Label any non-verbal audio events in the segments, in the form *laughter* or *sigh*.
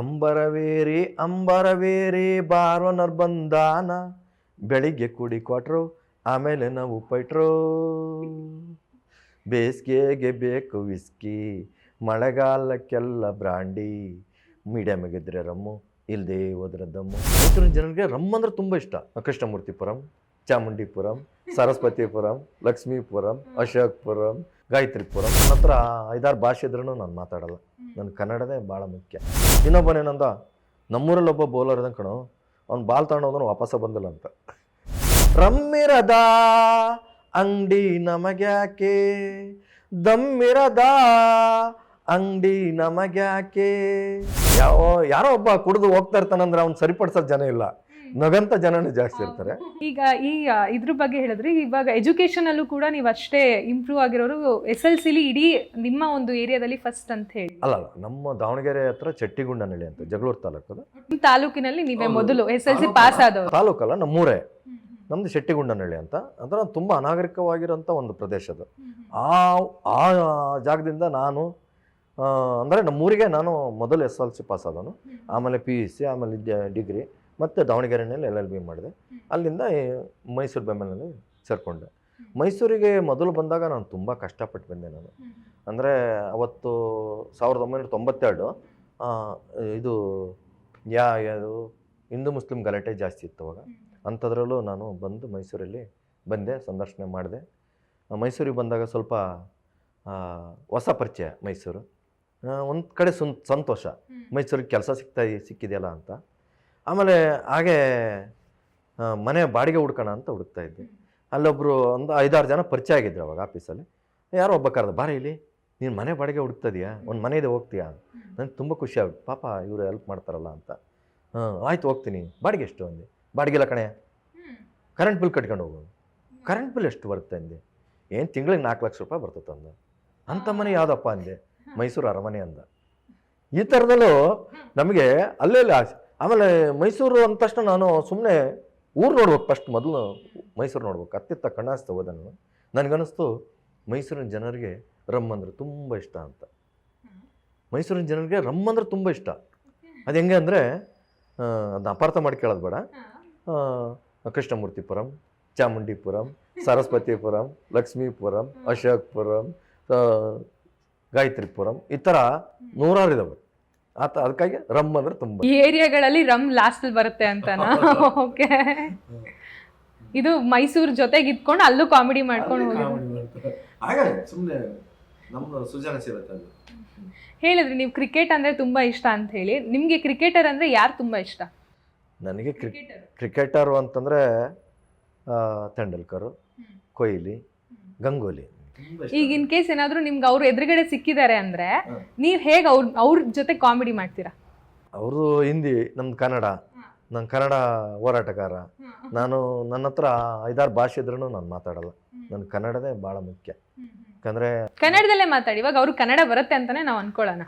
ಅಂಬರವೇರಿ ಅಂಬರವೇರಿ ಬಾರೋ ನರ್ಬಂದಾನ ಬೆಳಿಗ್ಗೆ ಕುಡಿ ಕೊಟ್ರು, ಆಮೇಲೆ ನಾವು ಪೈಟ್ರು. ಬೇಸಿಗೆಗೆ ಬೇಕು ವಿಸ್ಕಿ, ಮಳೆಗಾಲಕ್ಕೆಲ್ಲ ಬ್ರಾಂಡಿ. ಮೀಡಿಯಮ್ ಆಗಿದ್ರೆ ರಮ್ಮು ಇಲ್ಲದೆ ಹೋದ್ರೆ ದಮ್ಮು. ಮೈಸೂರಿನ ಜನರಿಗೆ ರಮ್ ಅಂದ್ರೆ ತುಂಬ ಇಷ್ಟ. ಕೃಷ್ಣಮೂರ್ತಿಪುರಂ, ಚಾಮುಂಡಿಪುರಂ, ಸರಸ್ವತಿಪುರಂ, ಲಕ್ಷ್ಮೀಪುರಂ, ಅಶೋಕ್ಪುರಂ, ಗಾಯತ್ರಿಪುರಂ. ನನ್ನ ಹತ್ರ ಐದಾರು ಭಾಷೆ ಇದ್ರೂ ನಾನು ಮಾತಾಡಲ್ಲ. ನನ್ನ ಕನ್ನಡದೇ ಭಾಳ ಮುಖ್ಯ. ಇನ್ನೊಬ್ಬನೇನಂದ ನಮ್ಮೂರಲ್ಲಿ ಒಬ್ಬ ಬೌಲರ್ ಇದ್ದಂಗೆ ಕಣೋ, ಅವ್ನು ಬಾಲ್ ತಗೊಂಡೋದನು ವಾಪಸ್ಸ ಬಂದಿಲ್ಲ ಅಂತ. ರಮ್ಮಿರದ ಅಂಗಡಿ ನಮಗ್ಯಾಕೆ? ದಮ್ಮಿರದ ಅಂಗಡಿ ನಮಗ್ಯಾಕೆ? ಯಾವ ಯಾರೋ ಒಬ್ಬ ಕುಡಿದು ಹೋಗ್ತಾ ಇರ್ತಾನಂದ್ರೆ ಅವ್ನು ಸರಿಪಡಿಸೋ ಜನ ಇಲ್ಲ. ನಗಂತ ಜನನೇ ಜಾಸ್ತಿ ಇರ್ತಾರೆ. ಈಗ ಈ ಇದ್ರ ಬಗ್ಗೆ ಹೇಳಿದ್ರೆ ಇವಾಗ ಎಜುಕೇಶನ್ ಅಲ್ಲೂ ಕೂಡ ನೀವು ಅಷ್ಟೇ ಇಂಪ್ರೂವ್ ಆಗಿರೋರು ಎಸ್ ಎಲ್ ಸಿಲಿ ಇಡೀ ನಿಮ್ಮ ಒಂದು ಏರಿಯಾದಲ್ಲಿ ಫಸ್ಟ್ ಅಂತ ಹೇಳಿ. ಅಲ್ಲ ಅಲ್ಲ ನಮ್ಮ ದಾವಣಗೆರೆ ಹತ್ರ ಚಟ್ಟಿಗುಂಡನಹಳ್ಳಿ ಅಂತ ಜಗಳೂರು ತಾಲೂಕದ. ನಿಮ್ಮ ತಾಲೂಕಿನಲ್ಲಿ ನೀವೇ ಮೊದಲು ಎಸ್ ಎಲ್ ಸಿ ಪಾಸ್ ಆದವರು. ತಾಲೂಕಲ್ಲ ನಮ್ಮೂರೇ. ನಮ್ದು ಶೆಟ್ಟಿಗುಂಡನಹಳ್ಳಿ ಅಂತ. ಅಂದ್ರೆ ತುಂಬ ಅನಾಗರಿಕವಾಗಿರೋಂಥ ಒಂದು ಪ್ರದೇಶ ಅದು. ಆ ಆ ಜಾಗದಿಂದ ನಾನು ಅಂದ್ರೆ ಅಂದರೆ ನಮ್ಮೂರಿಗೆ ನಾನು ಮೊದಲು ಎಸ್ ಎಲ್ ಸಿ ಪಾಸ್ ಆದನು ಆಮೇಲೆ ಪಿ ಯು ಸಿ ಆಮೇಲೆ ಡಿಗ್ರಿ. ಮತ್ತು ದಾವಣಗೆರೆಯಲ್ಲಿ ಎಲ್ ಎಲ್ ಬಿ ಮಾಡಿದೆ. ಅಲ್ಲಿಂದ ಮೈಸೂರು ಬೆಂಬಲಲ್ಲಿ ಸೇರಿಕೊಂಡೆ. ಮೈಸೂರಿಗೆ ಮೊದಲು ಬಂದಾಗ ನಾನು ತುಂಬ ಕಷ್ಟಪಟ್ಟು ಬಂದೆ ನಾನು. ಅಂದರೆ ಅವತ್ತು ಸಾವಿರದ ಒಂಬೈನೂರ ತೊಂಬತ್ತೆರಡು ಇದು ಯಾ, ಯಾವುದು, ಹಿಂದೂ ಮುಸ್ಲಿಂ ಗಲಾಟೆ ಜಾಸ್ತಿ ಇತ್ತು ಅವಾಗ. ಅಂಥದ್ರಲ್ಲೂ ನಾನು ಬಂದು ಮೈಸೂರಲ್ಲಿ ಬಂದೆ, ಸಂದರ್ಶನ ಮಾಡಿದೆ. ಮೈಸೂರಿಗೆ ಬಂದಾಗ ಸ್ವಲ್ಪ ಹೊಸ ಪರಿಚಯ ಮೈಸೂರು. ಒಂದು ಕಡೆ ಸುನ್, ಸಂತೋಷ. ಮೈಸೂರಿಗೆ ಕೆಲಸ ಸಿಗ್ತಾ ಸಿಕ್ಕಿದೆಯಲ್ಲ ಅಂತ. ಆಮೇಲೆ ಹಾಗೆ ಮನೆ ಬಾಡಿಗೆ ಹುಡ್ಕೋಣ ಅಂತ ಹುಡುಕ್ತಾ ಇದ್ದೆ. ಅಲ್ಲೊಬ್ಬರು ಒಂದು ಐದಾರು ಜನ ಪರಿಚಯ ಆಗಿದ್ರು ಅವಾಗ ಆಫೀಸಲ್ಲಿ. ಯಾರೋ ಒಬ್ಬ ಕರೆದ, ಬಾರ ಇಲ್ಲಿ, ನೀನು ಮನೆ ಬಾಡಿಗೆ ಹುಡುಕ್ತಾ ಇದೀಯಾ ಒಂದು ಮನೆ ಇದೆ ಹೋಗ್ತೀಯಾ? ನನಗೆ ತುಂಬ ಖುಷಿ ಆಗುತ್ತೆ ಪಾಪ, ಇವರು ಹೆಲ್ಪ್ ಮಾಡ್ತಾರಲ್ಲ ಅಂತ. ಹಾಂ, ಆಯ್ತು, ಹೋಗ್ತೀನಿ. ಬಾಡಿಗೆ ಎಷ್ಟು? ಅಂದೆ. ಬಾಡಿಗೆ ಇಲ್ಲ ಕಣೆ ಕರೆಂಟ್ ಬಿಲ್ ಕಟ್ಕೊಂಡು ಹೋಗೋದು ಕರೆಂಟ್ ಬಿಲ್ ಎಷ್ಟು ಬರುತ್ತೆ? ಅಂದೆ. ಏನು ತಿಂಗಳಿಗೆ ನಾಲ್ಕು ಲಕ್ಷ ರೂಪಾಯಿ ಬರ್ತದೆ ಅಂದ. ಅಂಥ ಮನೆ ಯಾವುದಪ್ಪ? ಅಂದೆ. ಮೈಸೂರು ಅರಮನೆ ಅಂದ. ಈ ಥರದಲ್ಲೂ ನಮಗೆ ಅಲ್ಲೇ ಆಸೆ ಆಮೇಲೆ ಮೈಸೂರು ಅಂದ ತಕ್ಷಣ ನಾನು ಸುಮ್ಮನೆ ಊರು ನೋಡ್ಬೇಕು ಫಸ್ಟ್ ಮೊದಲು ಮೈಸೂರು ನೋಡ್ಬೇಕು. ಅತ್ತಿತ್ತ ಕಣ್ಣಾಸ್ತ ಹೋದ ನಾನು ನನಗನ್ನಿಸ್ತು ಮೈಸೂರಿನ ಜನರಿಗೆ ರಮ್ ಅಂದರೆ ತುಂಬ ಇಷ್ಟ ಅಂತ. ಮೈಸೂರಿನ ಜನರಿಗೆ ರಮ್ ಅಂದರೆ ತುಂಬ ಇಷ್ಟ. ಅದು ಹೆಂಗೆ ಅಂದರೆ ಅದನ್ನ ಅಪಾರ್ಥ ಮಾಡಿ ಕೇಳೋದು ಬೇಡ. ಕೃಷ್ಣಮೂರ್ತಿಪುರಂ ಚಾಮುಂಡಿಪುರಂ ಸರಸ್ವತಿಪುರಂ ಲಕ್ಷ್ಮೀಪುರಂ ಅಶೋಕ್ಪುರಂ ಗಾಯತ್ರಿಪುರಂ ಈ ಥರ ನೂರಾರು ಇದಾವೆ. ಆತ ಅದಕ್ಕಾಗಿ ರಮ್ ಅಂದ್ರೆ ತುಂಬ ಈ ಏರಿಯಾಗಳಲ್ಲಿ ರಮ್ ಲಾಸ್ಟಲ್ಲಿ ಬರುತ್ತೆ ಅಂತನಾ? ಓಕೆ ಇದು ಮೈಸೂರು ಜೊತೆಗೆ ಇದ್ಕೊಂಡು ಅಲ್ಲೂ ಕಾಮಿಡಿ ಮಾಡ್ಕೊಂಡು ಹೋಗಿ ಸುಮ್ಮನೆ ನಮ್ಮ ಸೃಜನಶೀಲತೆ ಅದು ಹೇಳಿದ್ರಿ ನೀವು ಕ್ರಿಕೆಟ್ ಅಂದ್ರೆ ತುಂಬಾ ಇಷ್ಟ ಅಂತ ಹೇಳಿ. ನಿಮ್ಗೆ ಕ್ರಿಕೆಟರ್ ಅಂದ್ರೆ ಯಾರು ತುಂಬಾ ಇಷ್ಟ? ನನಗೆ ಕ್ರಿ ಕ್ರಿಕೆಟರು ಅಂತಂದರೆ ತೆಂಡೂಲ್ಕರು ಕೊಹ್ಲಿ ಗಂಗೂಲಿ. ಈಗ ಇನ್ ಕೇಸ್ ಏನಾದ್ರು ನಿಮ್ಗೆ ಅವ್ರು ಎದುರುಗಡೆ ಸಿಕ್ಕಿದ್ದಾರೆ ಅಂದ್ರೆ ನೀವು ಹೇಗ್ ಅವ್ರ ಅವ್ರ ಜೊತೆ ಕಾಮಿಡಿ ಮಾಡ್ತೀರಾ? ಅವರು ಹಿಂದಿ ನಮ್ದು ಕನ್ನಡ. ನಾನು ಕನ್ನಡ ಹೋರಾಟಗಾರ. ನಾನು ನನ್ನ ಹತ್ರ ಐದಾರು ಭಾಷೆ ಇದ್ರೂ ನಾನು ಮಾತಾಡಲ್ಲ. ನನ್ನ ಕನ್ನಡದೇ ಭಾಳ ಮುಖ್ಯ. ಯಾಕಂದ್ರೆ ಕನ್ನಡದಲ್ಲೇ ಮಾತಾಡಿ ಇವಾಗ ಅವ್ರು ಕನ್ನಡ ಬರುತ್ತೆ ಅಂತಾನೆ ನಾವು ಅನ್ಕೊಳ್ಳೋಣ.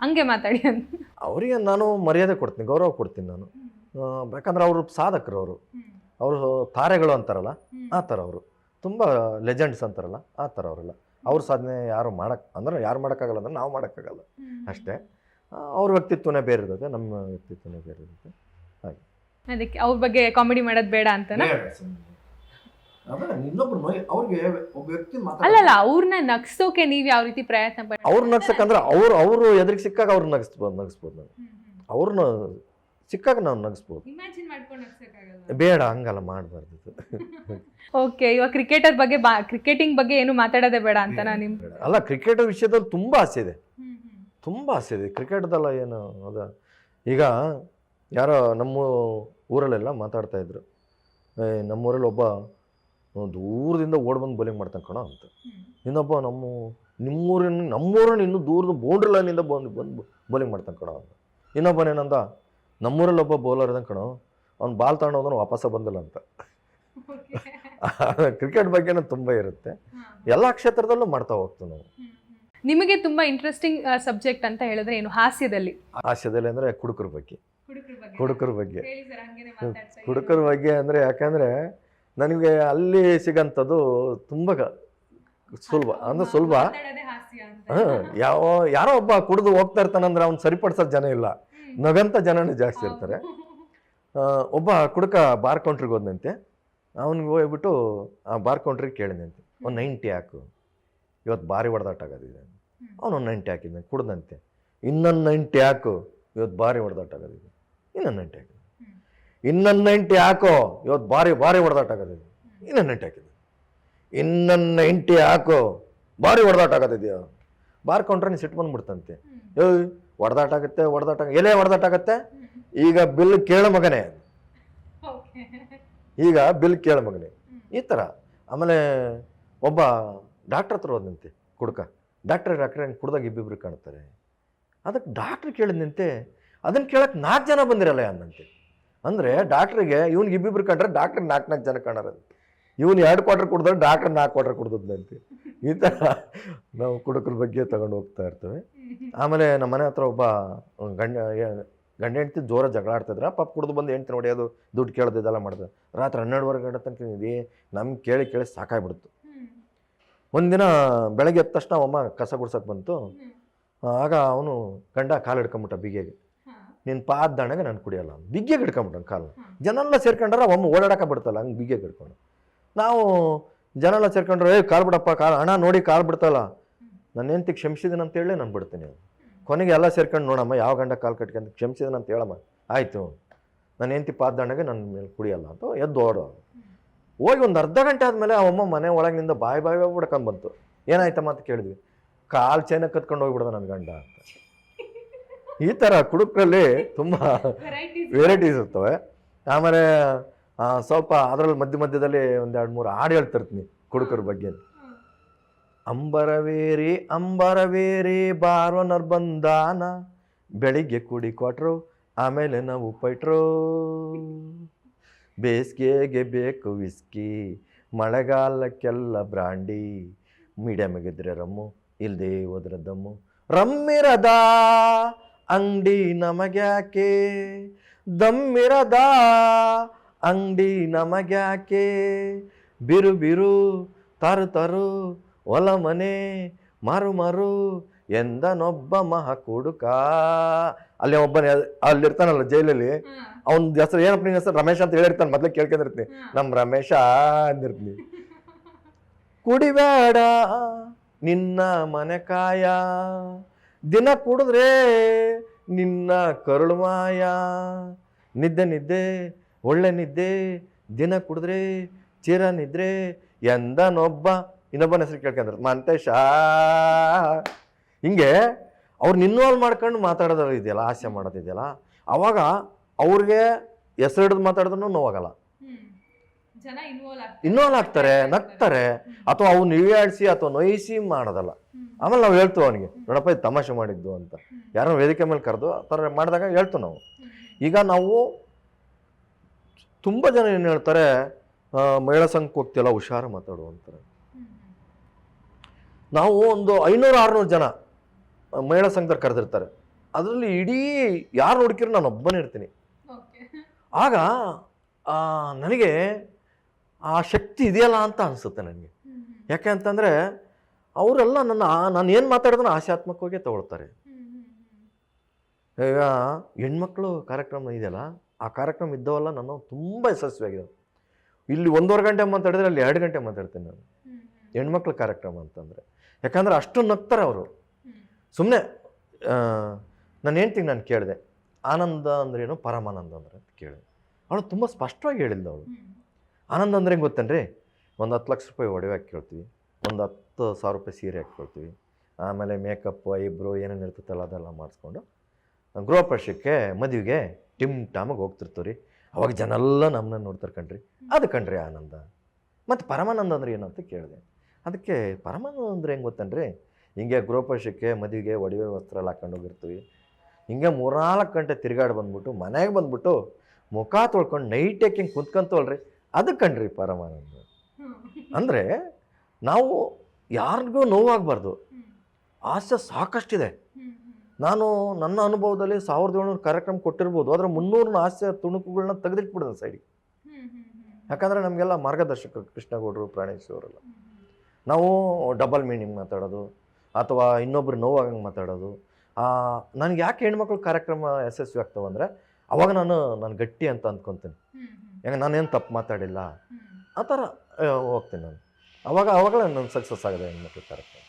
ಹಂಗೆ ಮಾತಾಡಿ ಅಂತ. ಅವರಿಗೆ ನಾನು ಮರ್ಯಾದೆ ಕೊಡ್ತೀನಿ ಗೌರವ ಕೊಡ್ತೀನಿ ನಾನು. ಆ, ಯಾಕಂದ್ರೆ ಅವರು ಸಾಧಕರು ಅವರು. ಅವರು ತಾರೆಗಳು ಅಂತಾರಲ್ಲ ಆ ಥರ ಅವರು. ತುಂಬ ಲೆಜೆಂಡ್ಸ್ ಅಂತಾರಲ್ಲ ಆ ಥರ ಅವರೆಲ್ಲ. ಅವ್ರ ಸಾಧನೆ ಯಾರು ಮಾಡಕ್ ಅಂದ್ರೆ ಯಾರು ಮಾಡೋಕ್ಕಾಗಲ್ಲ ಅಂದ್ರೆ ನಾವು ಮಾಡೋಕ್ಕಾಗಲ್ಲ. ಅಷ್ಟೇ. ಅವ್ರ ವ್ಯಕ್ತಿತ್ವನೇ ಬೇರೆ ಇರುತ್ತೆ ನಮ್ಮ ವ್ಯಕ್ತಿತ್ವನೇ ಬೇರೆ ಇರುತ್ತೆ. ಹಾಗೆ. ಅದಕ್ಕೆ ಅವ್ರ ಬಗ್ಗೆ ಕಾಮಿಡಿ ಮಾಡೋದು ಬೇಡ ಅಂತ ಇನ್ನೊಬ್ರು ಅವ್ರಿಗೆ ಒಬ್ಬ ವ್ಯಕ್ತಿ ಅಲ್ಲಲ್ಲ ಅವ್ರನ್ನ ನಗ್ಸೋಕೆ ನೀವು ಯಾವ ರೀತಿ ಪ್ರಯತ್ನ ಅವ್ರು ನಗ್ಸಕ್ಕಂದ್ರೆ ಅವ್ರು ಅವರು ಎದುರಿಗೆ ಸಿಕ್ಕಾಗ ಅವ್ರು ನಗಿಸ್ಬೋದು ನಗಿಸ್ಬೋದು ನಾನು. ಅವ್ರನ್ನ ಸಿಕ್ಕಾಗ ನಾವು ನಗಿಸ್ಬೋದು. ಇಮ್ಯಾಜಿನ್ ಮಾಡ್ಕೊಂಡು ನಗ್ಸಕ್ಕಾಗಲ್ಲ ಬೇಡ ಹಂಗಲ್ಲ ಮಾಡಬಾರ್ದು ಓಕೆ ಇವಾಗ ಕ್ರಿಕೆಟರ್ ಬಗ್ಗೆ ಬಾ ಕ್ರಿಕೆಟಿಂಗ್ ಬಗ್ಗೆ ಏನು ಮಾತಾಡೋದೇ ಬೇಡ ಅಂತ ನಾನು ನಿಮ್ಮ ಅಲ್ಲ ಕ್ರಿಕೆಟ್ ವಿಷಯದಲ್ಲಿ ತುಂಬ ಆಸೆ ಇದೆ. ತುಂಬ ಆಸೆ ಇದೆ. ಕ್ರಿಕೆಟ್ದಲ್ಲ ಏನು ಅದ. ಈಗ ಯಾರೋ ನಮ್ಮ ಊರಲ್ಲೆಲ್ಲ ಮಾತಾಡ್ತಾ ಇದ್ರು. ನಮ್ಮೂರಲ್ಲಿ ಒಬ್ಬ ದೂರದಿಂದ ಓಡ್ ಬಂದು ಬೌಲಿಂಗ್ ಮಾಡ್ತಾನೆ ಕಣೋ ಅಂತ. ಇನ್ನೊಬ್ಬ ನಮ್ಮ ನಿಮ್ಮೂರಿನ ನಮ್ಮೂರನ್ನ ಇನ್ನೂ ದೂರದ ಬೌಂಡ್ರಿ ಲೈನಿಂದ ಬಂದು ಬಂದು ಬೌಲಿಂಗ್ ಮಾಡ್ತಾನೆ ಕಣೋ ಅಂತ. ಇನ್ನೊಬ್ಬನೇನಂದ ನಮ್ಮೂರಲ್ಲಿ ಒಬ್ಬ ಬೌಲರ್ ಇದ್ದಂಗೆ ಕಣೋ. ಅವ್ನು ಬಾಲ್ ತಗೊಂಡೋದನು ವಾಪಸ್ಸ ಬಂದಿಲ್ಲ ಅಂತ. ಕ್ರಿಕೆಟ್ ಬಗ್ಗೆನೂ ತುಂಬ ಇರುತ್ತೆ. ಎಲ್ಲ ಕ್ಷೇತ್ರದಲ್ಲೂ ಮಾಡ್ತಾ ಹೋಗ್ತೀವಿ ನಾವು. ನಿಮಗೆ ತುಂಬಾ ಇಂಟ್ರೆಸ್ಟಿಂಗ್ ಸಬ್ಜೆಕ್ಟ್ ಅಂತ ಹೇಳಿದ್ರೆ ಏನು? ಹಾಸ್ಯದಲ್ಲಿ. ಹಾಸ್ಯದಲ್ಲಿ ಅಂದರೆ ಕುಡುಕರ ಬಗ್ಗೆ. ಕುಡುಕರ ಬಗ್ಗೆ. ಕುಡುಕರ ಬಗ್ಗೆ. ಅಂದರೆ ಯಾಕಂದರೆ ನನಗೆ ಅಲ್ಲಿ ಸಿಗಂಥದ್ದು ತುಂಬ ಸುಲಭ. ಅಂದ್ರೆ ಸುಲಭ. ಯಾವ ಯಾರೋ ಒಬ್ಬ ಕುಡಿದು ಹೋಗ್ತಾ ಇರ್ತಾನಂದ್ರೆ ಅವ್ನು ಸರಿಪಡಿಸೋ ಜನ ಇಲ್ಲ. ನಗಂತ ಜನನೇ ಜಾಸ್ತಿ ಇರ್ತಾರೆ. ಒಬ್ಬ ಕುಡುಕ ಬಾರ್ ಕೌಂಟ್ರಿಗೆ ಹೋದಂತೆ ಅವನಿಗೆ ಹೋಗ್ಬಿಟ್ಟು ಆ ಬಾರ್ ಕೌಂಟ್ರಿಗೆ ಕೇಳಿದಂತೆ ಒಂದು ನೈಂಟಿ ಹಾಕು. ಇವತ್ತು ಭಾರಿ ಹೊಡೆದಾಟ ಆಗೋದಿದೆ. ಅವನು ಒಂದು ನೈಂಟಿ ಹಾಕಿದ್ದಾನೆ ಕುಡ್ದಂತೆ. ಇನ್ನೊಂದು ನೈಂಟಿ ಹಾಕು. ಇವತ್ತು ಭಾರಿ ಹೊಡೆದಾಟ ಆಗೋದಿದೆ. ಇನ್ನೊಂದು ನೈಂಟಿ ಹಾಕಿದ್ದೆ ಇನ್ನೊಂದು ನೈಂಟಿ ಹಾಕೋ. ಇವತ್ತು ಭಾರಿ ಭಾರಿ ಹೊಡೆದಾಟ ಆಗೋದಿದೆ. ಇನ್ನೊಂದು ನೈಂಟಿ ಹಾಕಿದ್ದೆ ಇನ್ನೊಂದು ನೈಂಟಿ ಹಾಕೋ. ಭಾರಿ ಹೊಡೆದಾಟ ಆಗೋದಿದೆಯೋ. ಬಾರ್ ಕೌಂಟ್ರೆ ಸಿಟ್ಟು ಬಂದ್ಬಿಡ್ತಂತೆ. ಹೊಡೆದಾಟ ಆಗುತ್ತೆ ಹೊಡೆದಾಟ ಎಲೆ ಹೊಡೆದಾಟ ಆಗುತ್ತೆ ಈಗ ಬಿಲ್ ಕೇಳ ಮಗನೇ. ಈಗ ಬಿಲ್ ಕೇಳ ಮಗನೇ. ಈ ಥರ. ಆಮೇಲೆ ಒಬ್ಬ ಡಾಕ್ಟ್ರ್ ಹತ್ರ ಹೋದಂತೆ ಕುಡ್ಕ. ಡಾಕ್ಟರ್ ಡಾಕ್ಟ್ರ್ ಹಂಗೆ ಕುಡ್ದಾಗ ಇಬ್ಬಿಬ್ರು ಕಾಣ್ತಾರೆ. ಅದಕ್ಕೆ ಡಾಕ್ಟ್ರ್ ಕೇಳಿದಂತೆ ಅದನ್ನು ಕೇಳಕ್ಕೆ ನಾಲ್ಕು ಜನ ಬಂದಿರಲ್ಲ ಅಂದಂತೆ ಅಂದರೆ ಡಾಕ್ಟ್ರಿಗೆ ಇವ್ನಿಗೆ ಇಬ್ಬಿಬ್ರು ಕಂಡ್ರೆ ಡಾಕ್ಟ್ರಿಗೆ ನಾಲ್ಕು ನಾಲ್ಕು ಜನ ಕಾಣಾರ ಇವನು ಎರಡು ಕ್ವಾರ್ಟರ್ ಕುಡ್ದ್ರೆ ಡಾಕ್ಟರ್ ನಾಲ್ಕು ಕ್ವಾರ್ಟರ್ ಕುಡ್ದದ್ನಂತೆ. ಈ ಥರ ನಾವು ಕುಡುಕರ ಬಗ್ಗೆ ತಗೊಂಡು ಹೋಗ್ತಾ ಇರ್ತೇವೆ. ಆಮೇಲೆ ನಮ್ಮ ಮನೆ ಹತ್ರ ಒಬ್ಬ ಗಂಡ ಗಂಡ ಹೆಂಡ್ತಿ ಜೋರ ಜಗಳ ಆಡ್ತಿದ್ರೆ ಪಾಪ ಕುಡ್ದು ಬಂದು ಹೆಂಡ್ತಿ ನೋಡಿ ಅದು ದುಡ್ಡು ಕೇಳೋದು ಇದೆಲ್ಲ ಮಾಡಿದೆ. ರಾತ್ರಿ ಹನ್ನೆರಡುವರೆ ಗಂಟೆ ತನಕ ಇದೆ ನಮ್ಗೆ ಕೇಳಿ ಕೇಳಿ ಸಾಕಾಗ್ಬಿಡ್ತು. ಒಂದಿನ ಬೆಳಗ್ಗೆ ಎದ್ದ ತಕ್ಷಣ ಅಮ್ಮ ಕಸ ಗುಡ್ಸಕ್ಕೆ ಬಂತು. ಆಗ ಅವನು ಗಂಡ ಕಾಲು ಹಿಡ್ಕೊಂಬಿಟ್ಟ ಬಿಗೆಗೆ ನಿನ್ನ ಪಾದ ದಾಣಗೆ ನಾನು ಕುಡಿಯಲ್ಲ. ಅಂತ. ಬಿಗ್ಗೆಗೆ ಹಿಡ್ಕೊಂಬಿಟ್ಟ ಕಾಲು ಜನೆಲ್ಲ ಸೇರ್ಕೊಂಡ್ರೆ ಒಮ್ಮೆ ಓಡಾಡಕ ಬಿಡ್ತಲ್ಲ ಹಂಗೆ ಬಿಗ್ಗೆಗೆ ಹಿಡ್ಕೊಂಡು ನಾವು ಜನ ಎಲ್ಲ ಸೇರ್ಕೊಂಡ್ರೆ ಏ ಕಾಲು ಬಿಡಪ್ಪ ಕಾಲು ಹಣ ನೋಡಿ ಕಾಲು ಬಿಡ್ತಲ್ಲ ನನ್ನ ಹೆಂಡ್ತಿ ಕ್ಷಮಿಸಿದೀನಿ ಅಂತ ಹೇಳಿ ನಾನು ಬಿಡ್ತೀನಿ. ಕೊನೆಗೆ ಎಲ್ಲ ಸೇರ್ಕೊಂಡು ನೋಡಮ್ಮ ಯಾವ ಗಂಡ ಕಾಲು ಕಟ್ಕೊಂತ ಕ್ಷಮಿಸಿದೀನಿ ಅಂತ ಹೇಳಮ್ಮ. ಆಯಿತು. ನನ್ನ ಹೆಂಡ್ತಿ ಪಾದ ದಂಡಗೆ ನನ್ನ ಮೇಲೆ ಕುಡಿಯಲ್ಲ. ಅಂತ ಎದ್ದು ಓಡೋ ಹೋಗಿ ಒಂದು ಅರ್ಧ ಗಂಟೆ ಆದಮೇಲೆ ಅವಮ್ಮ ಮನೆ ಒಳಗಿನಿಂದ ಬಾಯಿ ಬಾಯಿ ಬಿಡ್ಕೊಂಡು ಬಂತು. ಏನಾಯ್ತಮ್ಮ? ಅಂತ ಕೇಳಿದ್ವಿ. ಕಾಲು ಚೈನ ಕತ್ಕೊಂಡು ಹೋಗ್ಬಿಡ್ದ ನನ್ನ ಗಂಡ. ಅಂತ ಈ ಥರ ಕುಡುಕಲ್ಲಿ ತುಂಬ ವೆರೈಟೀಸ್ ಇರ್ತವೆ. ಆಮೇಲೆ ಸ್ವಲ್ಪ ಅದರಲ್ಲಿ ಮಧ್ಯ ಮಧ್ಯದಲ್ಲಿ ಒಂದು ಎರಡು ಮೂರು ಹಾಡು ಹೇಳ್ತಿರ್ತೀನಿ ಕುಡುಕರ ಬಗ್ಗೆ. ಅಂಬರವೇರಿ ಅಂಬರವೇರಿ ಬಾರ್ವನರ್ ನರ್ಬಂದಾನ ಬೆಳಿಗ್ಗೆ ಕುಡಿ ಕೊಟ್ರು, ಆಮೇಲೆ ನಾವು ಪೈಟ್ರು. ಬೇಸಿಗೆಗೆ ಬೇಕು ವಿಸ್ಕಿ ಮಳೆಗಾಲಕ್ಕೆಲ್ಲ ಬ್ರಾಂಡಿ ಮೀಡಿಯಮ್ ಇದ್ರೆ ರಮ್ಮು ಇಲ್ಲದೆ ಹೋದ್ರೆ ದಮ್ಮು. ರಮ್ಮಿರದ ಅಂಗಡಿ ನಮಗ್ಯಾಕೆ? ದಮ್ಮಿರದ ಅಂಗಡಿ ನಮಗ್ಯಾಕೆ ಬಿರು ಬಿರು ತರು ತರು ಒಲ ಮನೆ ಮರು ಮರು ಎಂದನೊಬ್ಬ ಮಹ ಕುಡುಕ. ಅಲ್ಲಿ ಒಬ್ಬನೇ ಅಲ್ಲಿರ್ತಾನಲ್ಲ ಜೈಲಲ್ಲಿ. ಅವ್ನ ಹೆಸರು ಏನಪ್ಪ ನಿನ್ನ ಹೆಸರು? ರಮೇಶ್ ಅಂತ ಹೇಳಿರ್ತಾನೆ ಮೊದ್ಲೇ ಕೇಳ್ಕೊಂಡಿರ್ತೀನಿ. ನಮ್ಮ ರಮೇಶ ಅಂದಿರ್ತೀನಿ. *laughs* ಕುಡಿಬೇಡ ನಿನ್ನ ಮನೆ ಕಾಯ. ದಿನ ಕುಡಿದ್ರೆ ನಿನ್ನ ಕರುಳುಮಾಯ ನಿದ್ದೆ ನಿದ್ದೆ ಒಳ್ಳೆ ನಿದ್ದೆ ದಿನ ಕುಡಿದ್ರೆ ಚಿರ ನಿದ್ರೆ ಎಂದನೊಬ್ಬ ಇನ್ನೊಬ್ಬನ ಹೆಸರು ಕೇಳ್ಕೊಂಡ್ರೆ ಮಂತೇಶ. ಹಿಂಗೆ ಅವ್ರನ್ನ ಇನ್ವಾಲ್ವ್ ಮಾಡ್ಕೊಂಡು ಮಾತಾಡೋದು ಇದೆಯಲ್ಲ ಹಾಸ್ಯ ಮಾಡೋದಿದೆಯಲ್ಲ ಅವಾಗ ಅವ್ರಿಗೆ ಹೆಸರು ಹಿಡಿದು ಮಾತಾಡಿದ್ರು ನೋವಾಗಲ್ಲ. ಇನ್ವಾಲ್ವ್ ಆಗ್ತಾರೆ. ನಗ್ತಾರೆ ಅಥವಾ ಅವ್ನು ಇಳಿಯಾಡಿಸಿ ಅಥವಾ ನೋಯಿಸಿ ಮಾಡೋದಲ್ಲ. ಆಮೇಲೆ ನಾವು ಹೇಳ್ತೀವಿ ಅವನಿಗೆ ನೋಡಪ್ಪ ಇದು ತಮಾಷೆ ಮಾಡಿದ್ದು ಅಂತ. ಯಾರೋ ವೇದಿಕೆ ಮೇಲೆ ಕರೆದು ಆ ಥರ ಮಾಡಿದಾಗ ಹೇಳ್ತು ನಾವು. ಈಗ ನಾವು ತುಂಬ ಜನ ಏನು ಹೇಳ್ತಾರೆ ಮಹಿಳಾ ಸಂಘಕ್ಕೆ ಹೋಗ್ತಿಲ್ಲ ಹುಷಾರು ಮಾತಾಡು ಅಂತಾರೆ. ನಾವು ಒಂದು ಐನೂರು ಆರುನೂರು ಜನ ಮಹಿಳಾ ಸಂಘದಲ್ಲಿ ಕರೆದಿರ್ತಾರೆ. ಅದರಲ್ಲಿ ಇಡೀ ಯಾರು ನೋಡ್ಕಿರೋ ನಾನು ಒಬ್ಬನೇ ಇರ್ತೀನಿ. ಆಗ ನನಗೆ ಆ ಶಕ್ತಿ ಇದೆಯಲ್ಲ ಅಂತ ಅನಿಸುತ್ತೆ ನನಗೆ. ಯಾಕೆ ಅಂತಂದರೆ ಅವರೆಲ್ಲ ನನ್ನ ನಾನು ಏನು ಮಾತಾಡಿದ್ರು ಆಶಾತ್ಮಕವಾಗೇ ತಗೊಳ್ತಾರೆ. ಈಗ ಹೆಣ್ಮಕ್ಳು ಕಾರ್ಯಕ್ರಮ ಇದೆಯಲ್ಲ ಆ ಕಾರ್ಯಕ್ರಮ ಇದ್ದವಲ್ಲ ನಾನು ತುಂಬ ಯಶಸ್ವಿಯಾಗಿದೆ ಇಲ್ಲಿ ಒಂದೂವರೆ ಗಂಟೆ ಮಾತಾಡಿದ್ರೆ ಅಲ್ಲಿ ಎರಡು ಗಂಟೆ ಮಾತಾಡ್ತೀನಿ ನಾನು. ಹೆಣ್ಮಕ್ಳ ಕಾರ್ಯಕ್ರಮ ಅಂತಂದರೆ. ಯಾಕಂದ್ರೆ ಅಷ್ಟು ನಗ್ತಾರೆ ಅವರು. ಸುಮ್ಮನೆ ನಾನು ಹೆಂಡ್ತಿಗೆ ನಾನು ಕೇಳಿದೆ ಆನಂದ ಅಂದ್ರೇನು ಪರಮಾನಂದ ಅಂದ್ರೆ ಅಂತ ಕೇಳಿದೆ. ಅವಳು ತುಂಬ ಸ್ಪಷ್ಟವಾಗಿ ಹೇಳಿಲ್ಲ ಅವಳು. ಆನಂದ ಅಂದ್ರೆ ಹೆಂಗೆ ಗೊತ್ತೇನ್ರಿ? ಒಂದು ಹತ್ತು ಲಕ್ಷ ರೂಪಾಯಿ ಒಡವೆ ಹಾಕ್ಕೊಳ್ತೀವಿ ಒಂದು ಹತ್ತು ಸಾವಿರ ರೂಪಾಯಿ ಸೀರೆ ಹಾಕ್ಕೊಳ್ತೀವಿ ಆಮೇಲೆ ಮೇಕಪ್ ಐಬ್ರೋ ಏನೇನು ಇರ್ತೈತಲ್ಲ ಅದೆಲ್ಲ ಮಾಡಿಸ್ಕೊಂಡು ಗೃಹಪ್ರವೇಶಕ್ಕೆ ಮದುವೆಗೆ ಟಿಮ್ ಟಾಮಾಗಿ ಹೋಗ್ತಿರ್ತೀವಿ ರೀ. ಅವಾಗ ಜನ ಎಲ್ಲ ನಮ್ಮನ್ನ ನೋಡ್ತಾರೆ ಕಣ್ರಿ. ಅದು ಕಣ್ರಿ ಆನಂದ. ಮತ್ತು ಪರಮಾನಂದ ಅಂದ್ರೆ ಏನು ಕೇಳಿದೆ. ಅದಕ್ಕೆ ಪರಮಾನಂದ ಅಂದರೆ ಹೆಂಗೆ ಗೊತ್ತನ್ರಿ? ಹಿಂಗೆ ಗೃಹಪ್ರವೇಶಕ್ಕೆ ಮದುವೆಗೆ ಒಡವೆ ವಸ್ತ್ರ ಎಲ್ಲ ಹಾಕೊಂಡು ಹೋಗಿರ್ತೀವಿ. ಹಿಂಗೆ ಮೂರ್ನಾಲ್ಕು ಗಂಟೆ ತಿರುಗಾಡಿ ಬಂದ್ಬಿಟ್ಟು ಮನೆಗೆ ಬಂದ್ಬಿಟ್ಟು ಮುಖ ತೊಳ್ಕೊಂಡು ನೈಟ್ ಹಿಂಗೆ ಕುಂತ್ಕೊಂತವಲ್ರಿ? ಅದು ಕಣ್ರಿ ಪರಮಾನಂದ. ಅಂದರೆ ನಾವು ಯಾರಿಗೂ ನೋವಾಗಬಾರ್ದು. ಆಸೆ ಸಾಕಷ್ಟಿದೆ. ನಾನು ನನ್ನ ಅನುಭವದಲ್ಲಿ ಸಾವಿರದ ಏಳ್ನೂರು ಕಾರ್ಯಕ್ರಮ ಕೊಟ್ಟಿರ್ಬೋದು ಆದರೆ ಮುನ್ನೂರನ ಹಾಸ್ಯ ತುಣುಕುಗಳನ್ನ ತೆಗೆದಿಟ್ಬಿಡೋದು ಸೈಡಿಗೆ ಯಾಕಂದರೆ ನಮಗೆಲ್ಲ ಮಾರ್ಗದರ್ಶಕರು ಕೃಷ್ಣಗೌಡರು ಪ್ರಾಣೇಶ್ವರಲ್ಲ ನಾವು ಡಬಲ್ ಮೀನಿಂಗ್ ಮಾತಾಡೋದು ಅಥವಾ ಇನ್ನೊಬ್ರು ನೋವಾಗಂಗೆ ಮಾತಾಡೋದು. ನನಗೆ ಯಾಕೆ ಹೆಣ್ಮಕ್ಳು ಕಾರ್ಯಕ್ರಮ ಯಶಸ್ವಿ ಆಗ್ತಾವೆ ಅಂದರೆ ಅವಾಗ ನಾನು ನಾನು ಗಟ್ಟಿ ಅಂತ ಅಂದ್ಕೊತೀನಿ. ಯಾಕೆ ನಾನೇನು ತಪ್ಪು ಮಾತಾಡಿಲ್ಲ. ಆ ಥರ ಹೋಗ್ತೀನಿ ನಾನು. ಅವಾಗ ಅವಾಗಲೇ ನನ್ನ ಸಕ್ಸಸ್ ಆಗಿದೆ ಹೆಣ್ಮಕ್ಳು ಕಾರ್ಯಕ್ರಮ.